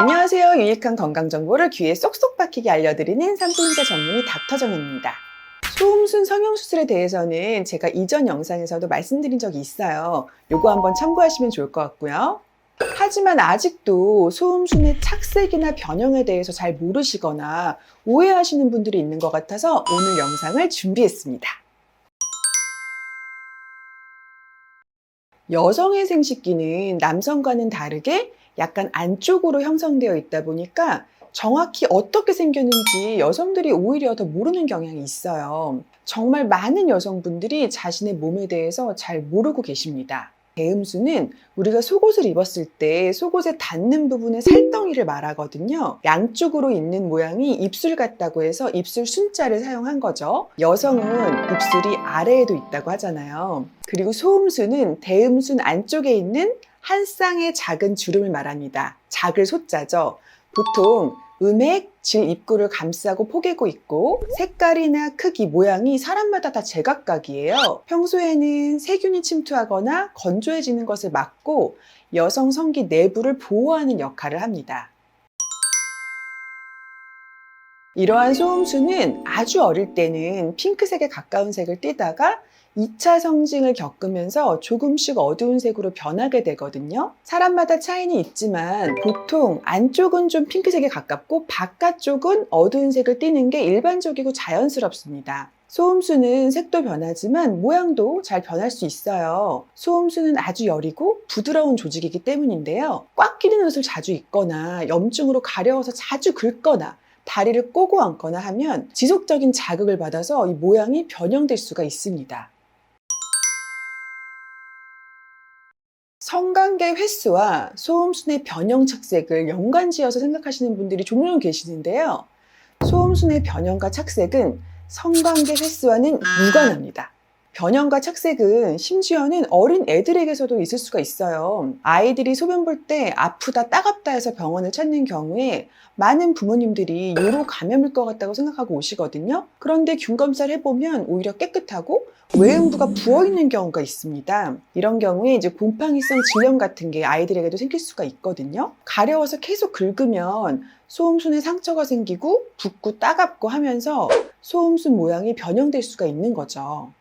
안녕하세요. 유익한 건강 정보를 귀에 쏙쏙 박히게 알려드리는 산부인과 전문의 닥터정입니다. 소음순 성형수술에 대해서는 제가 이전 영상에서도 말씀드린 적이 있어요. 요거 한번 참고하시면 좋을 것 같고요. 하지만 아직도 소음순의 착색이나 변형에 대해서 잘 모르시거나 오해하시는 분들이 있는 것 같아서 오늘 영상을 준비했습니다. 여성의 생식기는 남성과는 다르게 약간 안쪽으로 형성되어 있다 보니까 정확히 어떻게 생겼는지 여성들이 오히려 더 모르는 경향이 있어요. 정말 많은 여성분들이 자신의 몸에 대해서 잘 모르고 계십니다. 대음수는 우리가 속옷을 입었을 때 속옷에 닿는 부분의 살덩이를 말하거든요. 양쪽으로 있는 모양이 입술 같다고 해서 입술 순자를 사용한 거죠. 여성은 입술이 아래에도 있다고 하잖아요. 그리고 소음수는 대음순 안쪽에 있는 한 쌍의 작은 주름을 말합니다. 작을 소자죠. 보통 음액, 질 입구를 감싸고 포개고 있고 색깔이나 크기, 모양이 사람마다 다 제각각이에요. 평소에는 세균이 침투하거나 건조해지는 것을 막고 여성 성기 내부를 보호하는 역할을 합니다. 이러한 소음수는 아주 어릴 때는 핑크색에 가까운 색을 띠다가 2차 성징을 겪으면서 조금씩 어두운 색으로 변하게 되거든요. 사람마다 차이는 있지만 보통 안쪽은 좀 핑크색에 가깝고 바깥쪽은 어두운 색을 띠는 게 일반적이고 자연스럽습니다. 소음수는 색도 변하지만 모양도 잘 변할 수 있어요. 소음수는 아주 여리고 부드러운 조직이기 때문인데요. 꽉 끼는 옷을 자주 입거나 염증으로 가려워서 자주 긁거나 다리를 꼬고 앉거나 하면 지속적인 자극을 받아서 이 모양이 변형될 수가 있습니다. 성관계 횟수와 소음순의 변형 착색을 연관지어서 생각하시는 분들이 종종 계시는데요. 소음순의 변형과 착색은 성관계 횟수와는 무관합니다. 변형과 착색은 심지어는 어린 애들에게서도 있을 수가 있어요. 아이들이 소변 볼 때 아프다, 따갑다 해서 병원을 찾는 경우에 많은 부모님들이 요로 감염일 것 같다고 생각하고 오시거든요. 그런데 균 검사를 해보면 오히려 깨끗하고 외음부가 부어 있는 경우가 있습니다. 이런 경우에 이제 곰팡이성 질염 같은 게 아이들에게도 생길 수가 있거든요. 가려워서 계속 긁으면 소음순에 상처가 생기고 붓고 따갑고 하면서 소음순 모양이 변형될 수가 있는 거죠.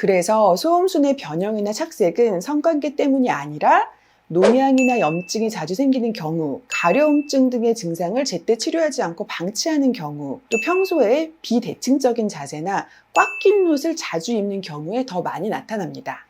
그래서 소음순의 변형이나 착색은 성관계 때문이 아니라 농양이나 염증이 자주 생기는 경우, 가려움증 등의 증상을 제때 치료하지 않고 방치하는 경우, 또 평소에 비대칭적인 자세나 꽉 낀 옷을 자주 입는 경우에 더 많이 나타납니다.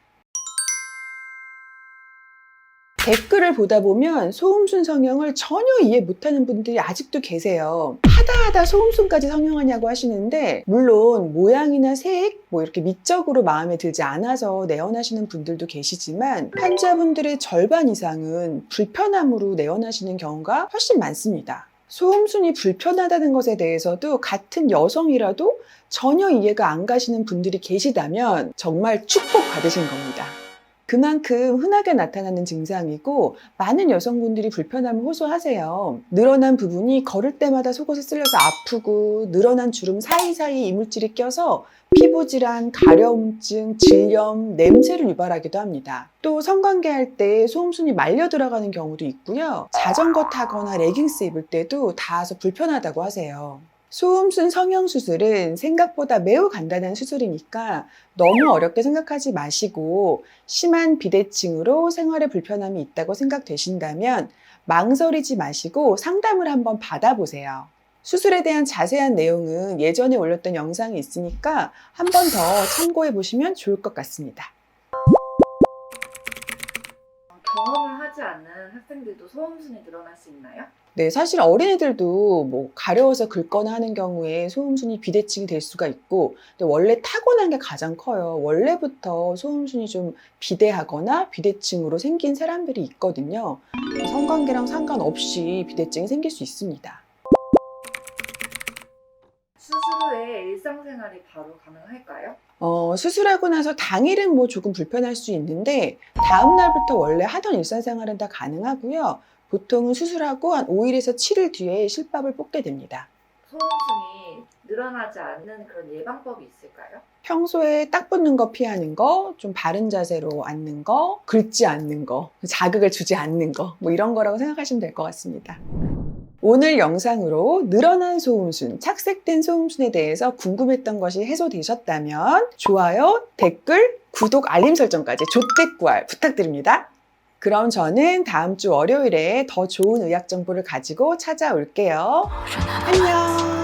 댓글을 보다 보면 소음순 성형을 전혀 이해 못하는 분들이 아직도 계세요. 하다 하다 소음순까지 성형하냐고 하시는데 물론 모양이나 색, 뭐 이렇게 미적으로 마음에 들지 않아서 내원하시는 분들도 계시지만 환자분들의 절반 이상은 불편함으로 내원하시는 경우가 훨씬 많습니다. 소음순이 불편하다는 것에 대해서도 같은 여성이라도 전혀 이해가 안 가시는 분들이 계시다면 정말 축복 받으신 겁니다. 그만큼 흔하게 나타나는 증상이고 많은 여성분들이 불편함을 호소하세요. 늘어난 부분이 걸을 때마다 속옷에 쓸려서 아프고 늘어난 주름 사이사이 이물질이 껴서 피부질환, 가려움증, 질염, 냄새를 유발하기도 합니다. 또 성관계할 때 소음순이 말려 들어가는 경우도 있고요. 자전거 타거나 레깅스 입을 때도 닿아서 불편하다고 하세요. 소음순 성형수술은 생각보다 매우 간단한 수술이니까 너무 어렵게 생각하지 마시고 심한 비대칭으로 생활에 불편함이 있다고 생각되신다면 망설이지 마시고 상담을 한번 받아보세요. 수술에 대한 자세한 내용은 예전에 올렸던 영상이 있으니까 한 번 더 참고해 보시면 좋을 것 같습니다. 경험을 하지 않는 학생들도 소음순이 늘어날 수 있나요? 네, 사실 어린애들도 뭐 가려워서 긁거나 하는 경우에 소음순이 비대칭이 될 수가 있고, 근데 원래 타고난 게 가장 커요. 원래부터 소음순이 좀 비대하거나 비대칭으로 생긴 사람들이 있거든요. 성관계랑 상관없이 비대칭이 생길 수 있습니다. 수술 후에 일상생활이 바로 가능할까요? 어, 수술하고 나서 당일은 뭐 조금 불편할 수 있는데, 다음 날부터 원래 하던 일상생활은 다 가능하고요. 보통은 수술하고 한 5일에서 7일 뒤에 실밥을 뽑게 됩니다. 소음순이 늘어나지 않는 그런 예방법이 있을까요? 평소에 딱 붙는 거 피하는 거, 좀 바른 자세로 앉는 거, 긁지 않는 거, 자극을 주지 않는 거, 뭐 이런 거라고 생각하시면 될 것 같습니다. 오늘 영상으로 늘어난 소음순, 착색된 소음순에 대해서 궁금했던 것이 해소되셨다면 좋아요, 댓글, 구독, 알림 설정까지 조댓구알 부탁드립니다. 그럼 저는 다음 주 월요일에 더 좋은 의학 정보를 가지고 찾아올게요. 안녕.